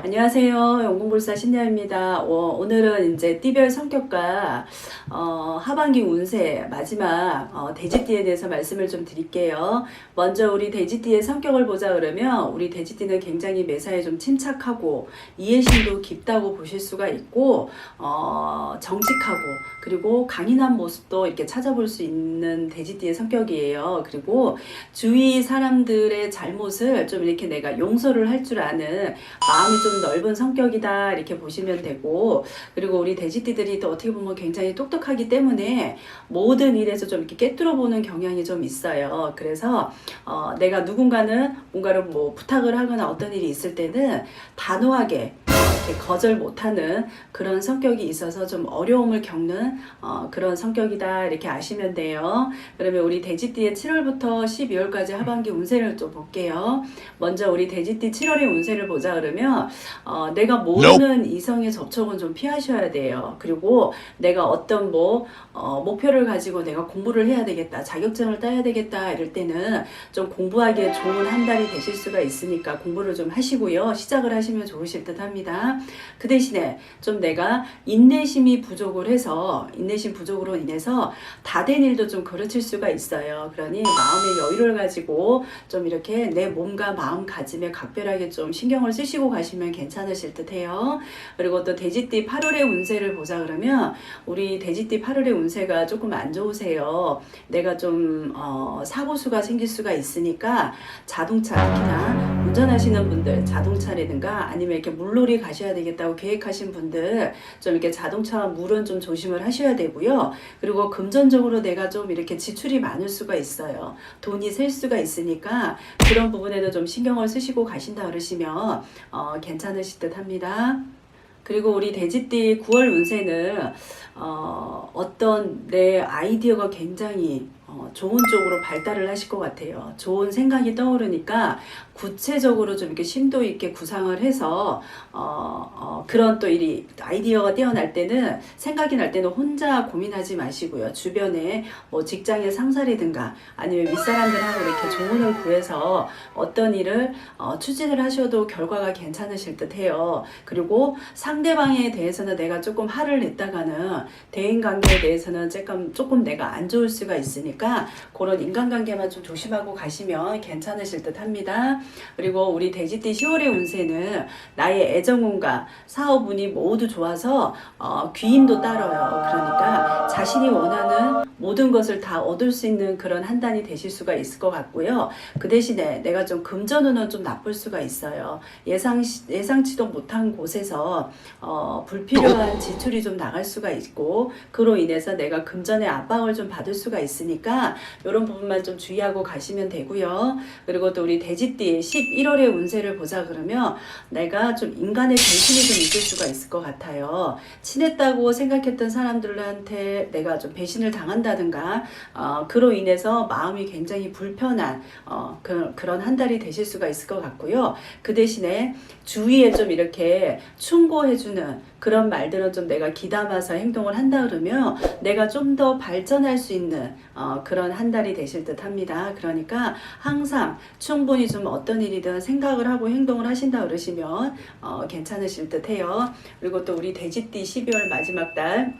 안녕하세요. 영공불사 신녀입니다. 어, 오늘은 이제 띠별 성격과 어, 하반기 운세 마지막 어, 돼지띠에 대해서 말씀을 좀 드릴게요. 먼저 우리 돼지띠의 성격을 보자 그러면 우리 돼지띠는 굉장히 매사에 좀 침착하고 이해심도 깊다고 보실 수가 있고 어, 정직하고 그리고 강인한 모습도 이렇게 찾아볼 수 있는 돼지띠의 성격이에요. 그리고 주위 사람들의 잘못을 좀 이렇게 내가 용서를 할 줄 아는 마음이 좀 넓은 성격이다 이렇게 보시면 되고 그리고 우리 돼지띠들이 또 어떻게 보면 굉장히 똑똑하기 때문에 모든 일에서 좀 이렇게 깨뚫어 보는 경향이 좀 있어요. 그래서 어, 내가 누군가는 뭔가를 뭐 부탁을 하거나 어떤 일이 있을 때는 단호하게 거절 못하는 그런 성격이 있어서 좀 어려움을 겪는 어, 그런 성격이다 이렇게 아시면 돼요. 그러면 우리 돼지띠의 7월부터 12월까지 하반기 운세를 좀 볼게요. 먼저 우리 돼지띠 7월의 운세를 보자 그러면 어, 내가 모르는 이성의 접촉은 좀 피하셔야 돼요. 그리고 내가 어떤 뭐 어, 목표를 가지고 내가 공부를 해야 되겠다, 자격증을 따야 되겠다 이럴 때는 좀 공부하기에 좋은 한 달이 되실 수가 있으니까 공부를 좀 하시고요. 시작을 하시면 좋으실 듯 합니다. 그 대신에 좀 내가 인내심이 부족을 해서 인내심 부족으로 인해서 다 된 일도 좀 그르칠 수가 있어요. 그러니 마음의 여유를 가지고 좀 이렇게 내 몸과 마음 가짐에 각별하게 좀 신경을 쓰시고 가시면 괜찮으실 듯 해요. 그리고 또 돼지띠 8월의 운세를 보자 그러면 우리 돼지띠 8월의 운세가 조금 안 좋으세요. 내가 좀 어, 사고수가 생길 수가 있으니까 자동차 특히나 운전하시는 분들 자동차라든가 아니면 이렇게 물놀이 가셔야 되겠다고 계획하신 분들 좀 이렇게 자동차와 물은 좀 조심을 하셔야 되고요. 그리고 금전적으로 내가 좀 이렇게 지출이 많을 수가 있어요. 돈이 셀 수가 있으니까 그런 부분에도 좀 신경을 쓰시고 가신다 그러시면 어, 괜찮으실 듯 합니다. 그리고 우리 돼지띠 9월 운세는 어, 어떤 내 아이디어가 굉장히 어, 좋은 쪽으로 발달을 하실 것 같아요. 좋은 생각이 떠오르니까 구체적으로 좀 이렇게 심도 있게 구상을 해서 어, 어, 그런 또 일이 아이디어가 뛰어날 때는 생각이 날 때는 혼자 고민하지 마시고요. 주변에 뭐 직장의 상사라든가 아니면 윗사람들하고 이렇게 조언을 구해서 어떤 일을 어, 추진을 하셔도 결과가 괜찮으실 듯해요. 그리고 상대방에 대해서는 내가 조금 화를 냈다가는 대인 관계에 대해서는 조금 조금 내가 안 좋을 수가 있으니까 그런 인간관계만 좀 조심하고 가시면 괜찮으실 듯합니다. 그리고 우리 돼지띠 10월의 운세는 나의 애정운과 사업운이 모두 좋 아서 어, 귀임도 따라요. 그러니까 자신이 원하는 모든 것을 다 얻을 수 있는 그런 한 단이 되실 수가 있을 것 같고요. 그 대신에 내가 좀 금전운은 좀 나쁠 수가 있어요. 예상 예상치도 못한 곳에서 어, 불필요한 지출이 좀 나갈 수가 있고 그로 인해서 내가 금전의 압박을 좀 받을 수가 있으니까 이런 부분만 좀 주의하고 가시면 되고요. 그리고 또 우리 돼지띠 11월의 운세를 보자 그러면 내가 좀 인간의 배신이 좀 있을 수가 있을 것 같아요. 친했다고 생각했던 사람들한테 내가 좀 배신을 당한다든가 어, 그로 인해서 마음이 굉장히 불편한 어, 그, 그런 한 달이 되실 수가 있을 것 같고요. 그 대신에 주위에 좀 이렇게 충고해주는 그런 말들은 좀 내가 기담아서 행동을 한다 그러면 내가 좀 더 발전할 수 있는 어, 그런 한 달이 되실 듯 합니다. 그러니까 항상 충분히 좀 어떤 일이든 생각을 하고 행동을 하신다 그러시면 어, 괜찮으실 듯 해요. 그리고 또 우리 돼지띠 12월 마지막 달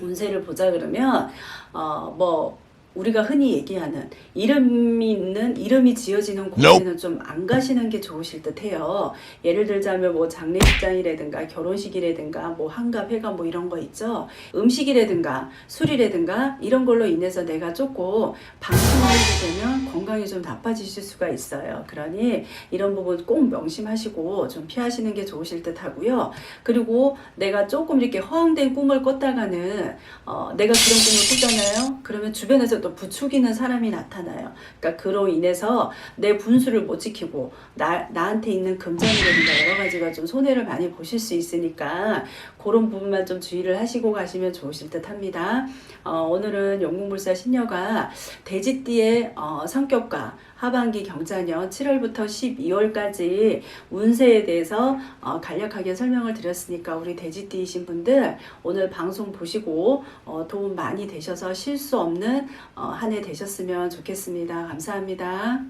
운세를 보자 그러면 어, 뭐 우리가 흔히 얘기하는 이름이 있는 이름이 지어지는 곳에는 좀 안 가시는 게 좋으실 듯해요. 예를 들자면 뭐 장례식장이라든가 결혼식이라든가 뭐 한갑 회갑 뭐 이런 거 있죠. 음식이라든가 술이라든가 이런 걸로 인해서 내가 조금 방심을 하게 되면 건강이 좀 나빠지실 수가 있어요. 그러니 이런 부분 꼭 명심하시고 좀 피하시는 게 좋으실 듯 하고요. 그리고 내가 조금 이렇게 허황된 꿈을 꿨다가는 어, 내가 그런 꿈을 꿨잖아요. 그러면 주변에서 또 부추기는 사람이 나타나요. 그러니까 그로 인해서 내 분수를 못 지키고 나, 나한테 있는 금전이라든가 여러 가지가 좀 손해를 많이 보실 수 있으니까 그런 부분만 좀 주의를 하시고 가시면 좋으실 듯 합니다. 어, 오늘은 영국물사 신녀가 돼지띠의 어, 성격과 하반기 경자년 7월부터 12월까지 운세에 대해서 어, 간략하게 설명을 드렸으니까 우리 돼지띠이신 분들 오늘 방송 보시고 어, 도움 많이 되셔서 실수 없는 어, 한 해 되셨으면 좋겠습니다. 감사합니다.